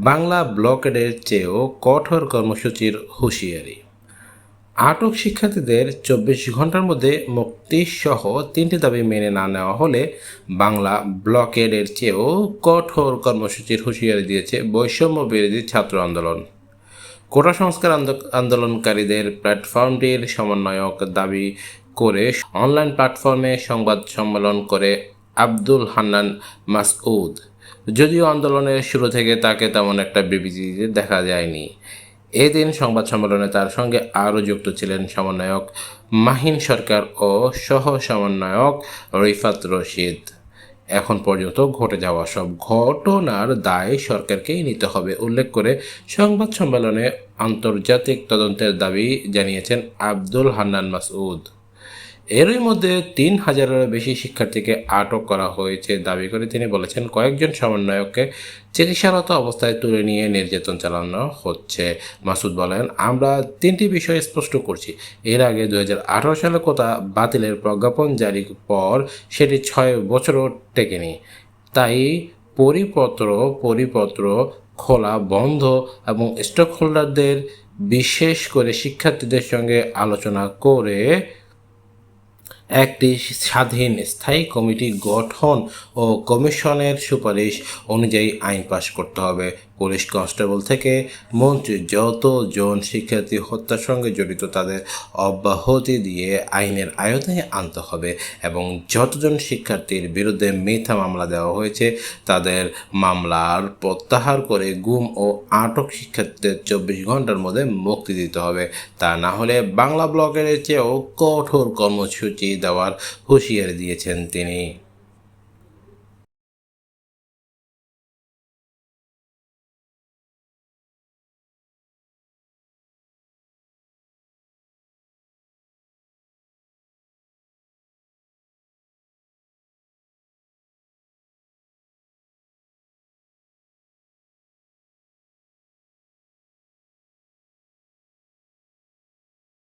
বাংলা ব্লকেডের চেয়েও কঠোর কর্মসূচির হুঁশিয়ারি। আটক শিক্ষার্থীদের চব্বিশ ঘণ্টার মধ্যে মুক্তিসহ তিনটি দাবি মেনে না নেওয়া হলে বাংলা ব্লকেডের চেয়েও কঠোর কর্মসূচির হুঁশিয়ারি দিয়েছে বৈষম্য বিরোধী ছাত্র আন্দোলন। কোটা সংস্কার আন্দো- আন্দোলনকারীদের প্ল্যাটফর্মটির সমন্বয়ক দাবি করে অনলাইন প্ল্যাটফর্মে সংবাদ সম্মেলন করে আব্দুল হান্নান মাসউদ। যদিও আন্দোলনের শুরু থেকে তাকে তেমন একটা বিবৃতিতে দেখা যায়নি। এদিন সংবাদ সম্মেলনে তার সঙ্গে আরও যুক্ত ছিলেন সমন্বয়ক মাহিন সরকার ও সহ সমন্বয়ক রিফাত রশিদ। এখন পর্যন্ত ঘটে যাওয়া সব ঘটনার দায় সরকারকেই নিতে হবে, উল্লেখ করে সংবাদ সম্মেলনে আন্তর্জাতিক তদন্তের দাবি জানিয়েছেন আব্দুল হান্নান মাসউদ। এরই মধ্যে তিন হাজারেরও বেশি শিক্ষার্থীকে আটক করা হয়েছে দাবি করে তিনি বলেছেন কয়েকজন সমন্বয়ককে চিকিৎসারত অবস্থায় তুলে নিয়ে নির্যাতন চালানো হচ্ছে। মাসুদ বলেন, আমরা তিনটি বিষয় স্পষ্ট করছি। এর আগে দুই হাজার আঠারো সালে কোটা বাতিলের প্রজ্ঞাপন জারির পর সেটি ছয় বছরও টেকেনি। তাই পরিপত্র পরিপত্র খোলা বন্ধ এবং স্টক হোল্ডারদের বিশেষ করে শিক্ষার্থীদের সঙ্গে আলোচনা করে একটি স্বাধীন স্থায়ী কমিটি গঠন ও কমিশনের সুপারিশ অনুযায়ী আইন পাশ করতে হবে। পুলিশ কনস্টেবল থেকে মন্ত্রী যতজন শিক্ষার্থী হত্যার সঙ্গে জড়িত তাদের অব্যাহতি দিয়ে আইনের আয়তায় আনতে হবে এবং যতজন শিক্ষার্থীর বিরুদ্ধে মিথ্যা মামলা দেওয়া হয়েছে তাদের মামলার প্রত্যাহার করে গুম ও আটক শিক্ষার্থীদের চব্বিশ ঘণ্টার মধ্যে মুক্তি দিতে হবে। তা না হলে বাংলা ব্লকের চেয়েও কঠোর কর্মসূচি দেওয়ার হুঁশিয়ারি দিয়েছেন তিনি।